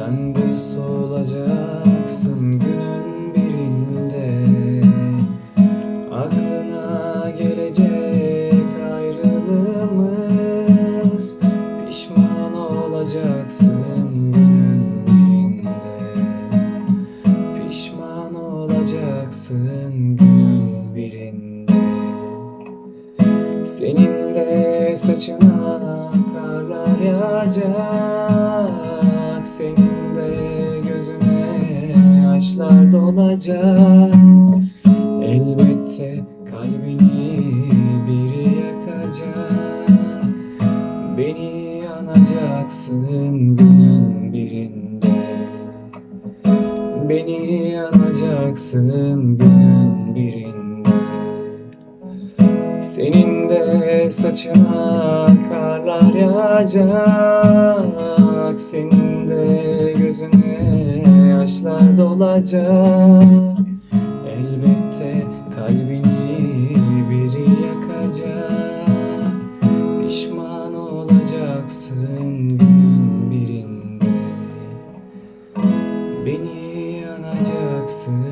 Sen de solacaksın günün birinde. Aklına gelecek ayrılığımız Pişman olacaksın günün birinde. Pişman olacaksın günün birinde. Senin de saçına karlar yağacak yaşlar dolacak. Elbette kalbini biri yakacak. Beni yanacaksın günün birinde. Beni yanacaksın günün birinde. Senin de saçına karlar yağacak. Senin de yaşlar dolacak. Elbette kalbini biri yakacak. Pişman olacaksın günün birinde. Beni yanacaksın